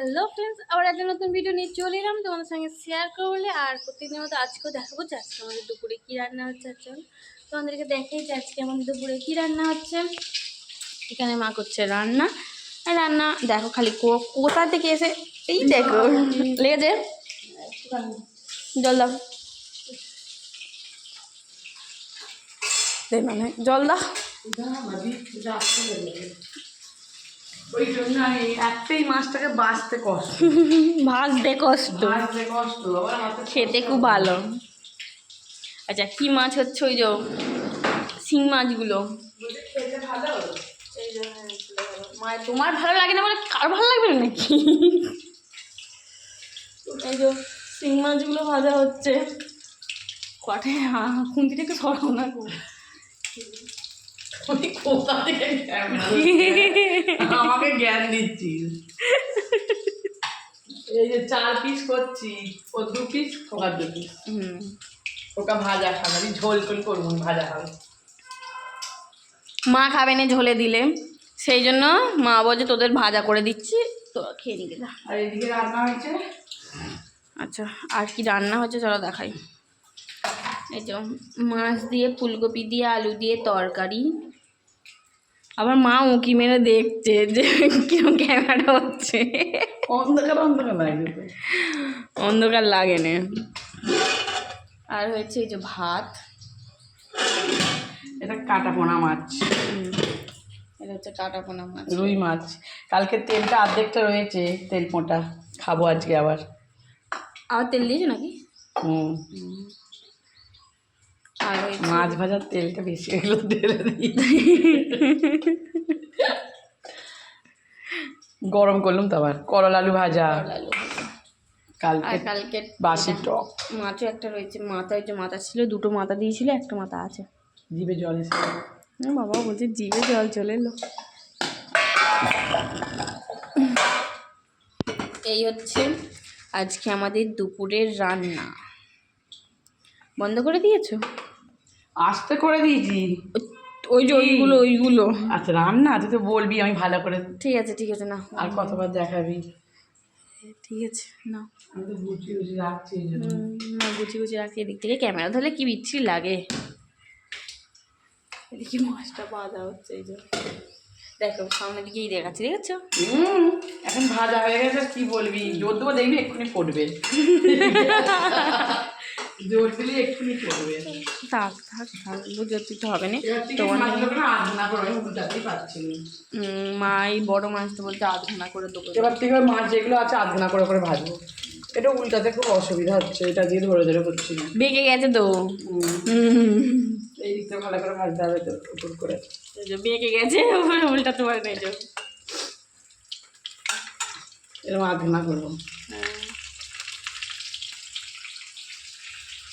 Hello friends আবার একটা নতুন ভিডিও নিয়ে চলে এলাম। তোমাদের সঙ্গে শেয়ার করলে আর প্রত্যেকদিনের মতো আজকেও দেখাবো যে আজকে আমাদের দুপুরে কী রান্না হচ্ছে চল। তোমাদেরকে দেখাই যে আজকে আমাদের দুপুরে কী রান্না হচ্ছে। এখানে মা করছে রান্না। আর রান্না দেখো খালি কো- কোথা থেকে এসে এই দেখো লেগেছে জল দাও। মানে জল দাও। ওই জন্য আমি একটাই মাছটাকে বাঁচতে কষ্ট। ভাজতে কষ্ট। বাঁচতে কষ্ট খেতে খুব ভালো। আচ্ছা কি মাছ হচ্ছে ওই যে শিং মাছগুলো? খেতে ভালো? মায়ের তোমার ভালো লাগে না বলে কার ভালো লাগবে না নাকি? এই যে শিং মাছগুলো ভাজা হচ্ছে। কটে খুন্তিটা একটু সরাও না গো। কোথা থেকে আমাকে জ্ঞান দিচ্ছিস। এই যে চার পিস করছি ও দু পিস ওকা দু পিস ওকা ভাজা খাবে আমি ঝোল টোল করব ভাজা খাবে। মা খাবে না ঝোলে দিলে। সেই জন্য মা বলছে তোদের ভাজা করে দিচ্ছি তো খেয়ে নিকে যা। আর এদিকে রান্না হয়েছে? আচ্ছা আর কি রান্না হচ্ছে চলো দেখাই। এই তো মাছ দিয়ে ফুলকপি দিয়ে আলু দিয়ে তরকারি। আবার মা উঁকি মেরে দেখছে যে কিরম ক্যামেরাটা হচ্ছে। অন্ধকার অন্ধকার লাগে। অন্ধকার লাগে না। আর হয়েছে এই যে ভাত। এটা কাটা পোনা মাছ এটা হচ্ছে কাটা পোনা মাছ। রুই মাছ। কালকে তেলটা অর্ধেকটা রয়েছে তেল পোঁটা খাব আজকে আবার। আর তেল দিয়েছ নাকি? হুম। মাছ ভাজার তেলটা বেশি গেলো ঢেলে দিই গরম করলাম তো আবার করলা আলু ভাজা। কালকে আর কালকে বাসি টক। মাছও একটা রয়েছে মাথা ওই যে মাথা ছিল দুটো মাথা দিয়েছিল একটা মাথা আছে। জিভে জল এসে বাবা বলছে জিভে জল চলে এলো। এই হচ্ছে আজকে আমাদের দুপুরের রান্না। বন্ধ করে দিয়েছ? আস্তে করে দিয়েছি। ওই- যে ওইগুলো ওইগুলো। আচ্ছা রান্না? তুই তো বলবি আমি ভালো করে ঠিক আছে ঠিক আছে না। আর কতবার দেখাবি? ঠিক আছে না। আমি তো বুঝি বুঝি রাখছি না গুছি গুছি রাখি এদিক থেকে ক্যামেরা ধরলে কি বিচ্ছিরি লাগে। এদিকে মাছটা বাঁধা হচ্ছে এই দেখো সামনের দিকেই দেখাচ্ছি দেখেছ হুম, এখন ভাজা হয়ে গেছে কি বলবি? দেবো দেখবি এক্ষুনি পড়বে থাক থাক থাক বুঝতে দিতে হবে না। তোমার মাছগুলোকে না আধনা করে আমি বুঝাতেই পারছি না। উম, মা এই বড় মাছটা বলতে আধ ঘণ্টা করে দেবো। এবার থেকে মাছ যেগুলো আছে আধনা করে করে ভাজবো। এটা উল্টাতে খুব অসুবিধা হচ্ছে এটা দিয়ে ধরে ধরে করছি না। বেঁকে গেছে তো। এই দিকটা ভালো করে ভাজতে হবে তো উপর করে। বেঁকে গেছে ওপরে উল্টাতে পারে না এরকম আধনা করব।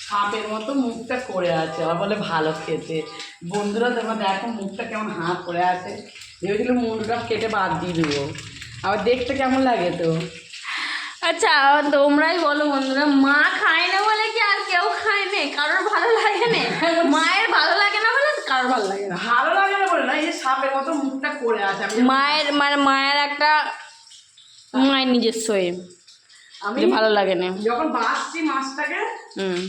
সাপের মতো মুখটা করে আছে। আবার বলে ভালো খেতে। বন্ধুরা তোমরা দেখো মুখটা কেমন হাঁ করে আছে। ভেবেছিল মুখটা কেটে বাদ দিয়ে দেবো। আবার দেখতে কেমন লাগে তো? আচ্ছা তোমরাই বলো বন্ধুরা মা খায় না বলে কি আর কেউ খায় না? কারোর ভালো লাগে না? মায়ের ভালো লাগে না বলে কারোর ভালো লাগে না? ভালো লাগে না বলে না এই যে সাপের মতো মুখটা করে আছে। মায়ের মানে মায়ের একটা মায়ের নিজস্ব আমি ভালো লাগে না। যখন বাঁচছি মাছটাকে হুম।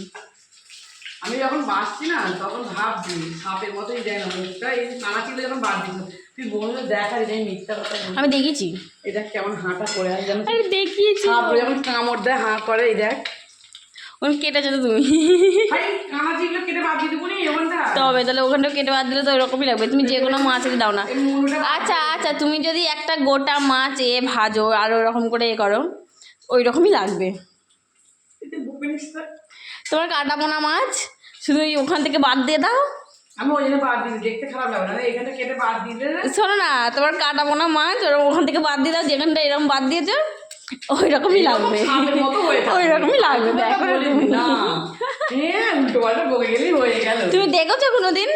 আমি যখন বাঁচছি না তখন ভাবছি সাপের মতোই দেয় না মুখটা এই কানা ছিল যখন বাদ দিত তুই বন্ধু দেখা যায় মিথ্যা কথা আমি দেখেছি এটা কেমন হাঁটা করে জানো আরে দেখিয়েছি। সাপ যখন কামড় দেয় হাঁ করে এই দেখ। ওখানে কেটেছো তো তুমি। তবে তাহলে ওখানটা কেটে বাদ দিলে তো ওরকমই লাগবে। তুমি যে কোনো মাছের দাও না। আচ্ছা আচ্ছা তুমি যদি একটা গোটা মাছ এ ভাজো আর ওরকম করে এ করো ওই রকমই লাগবে। তোমার কাটা পোনা মাছ? শুধু ওই ওখান থেকে বাদ দিয়ে দাও। আমি ওই জন্য বাদ দিয়েছি দেখতে খারাপ লাগবে না। এখানটা কেটে বাদ দিলে শোনো না তোমার কাটা পোনা মাছ ওরকম ওখান থেকে বাদ দিয়ে দাও যেখানটা এরকম বাদ দিয়েছ ওই রকমই লাগবে। ওই রকমই লাগবে না তুমি। দেখেছ কোনোদিন?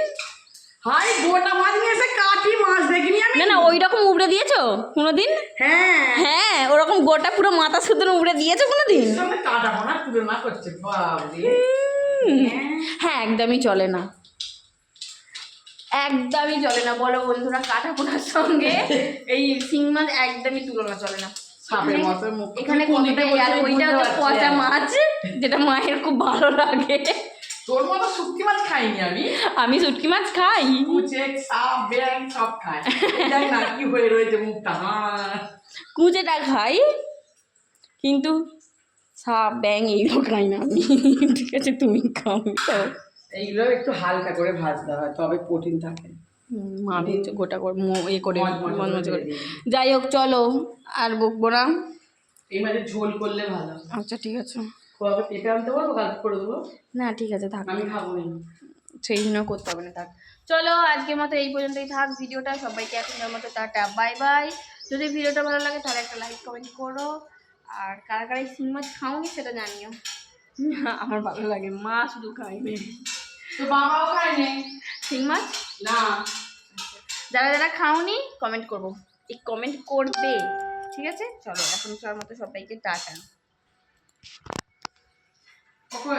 হাই গোটা মাছ নিয়ে এসে কাটি মাছ দেখিনি আমি। না না ওই রকম উবড়ে দিয়েছ কোনোদিন? হ্যাঁ। হ্যাঁ ওরকম গোটা পুরো মাথা শুধু উবড়ে দিয়েছ কোনোদিন? কাটা তুলনা করছে হ্যাঁ একদমই চলে না। একদমই চলে না। বলো বন্ধুরা কাটা সঙ্গে এই শিং মাছ একদমই তুলনা চলে না। এখানে- ওইটা পচা মাছ যেটা মায়ের খুব ভালো লাগে। তোর মতো শুটকি মাছ খাইনি আমি। আমি শুটকি মাছ খাই। কুচে সাপ ব্যাং সব খায় জানি না হয়ে রয়েছে মুখটা? হ্যাঁ। কুচেটা খাই কিন্তু সাপ ব্যাং এইগুলো খাই না আমি। ঠিক আছে তুমি খাও এইগুলো একটু হালকা করে ভাজতে হয় তবে প্রোটিন থাকে। হুম, মা ভেজে গোটা করে এ করে মজমজ করে করে। যাই হোক চলো আর বকবো না। এই মাঝে ঝোল করলে ভালো। আচ্ছা ঠিক আছে। কবে পেঁপে আনতে পারব কালকে করে দেবো? না ঠিক আছে থাক। আমি খাব না। সেই জন্য করতে হবে না থাক। চলো আজকের মতো এই পর্যন্তই থাক। ভিডিওটা সবাইকে এখনের মতো টাটা বাই বাই। যদি ভিডিওটা ভালো লাগে তাহলে একটা লাইক কমেন্ট করো। আর কারা কারা এই শিং মাছ খাওনি সেটা জানিও। আমার ভালো লাগে মা শুধু খাইনি তো বাবাও খায়নি? শিং মাছ? না। যারা যারা খাওনি কমেন্ট করব। এই কমেন্ট করবে। ঠিক আছে? চলো এখন সবার মতো সবাইকে টাটা। কখন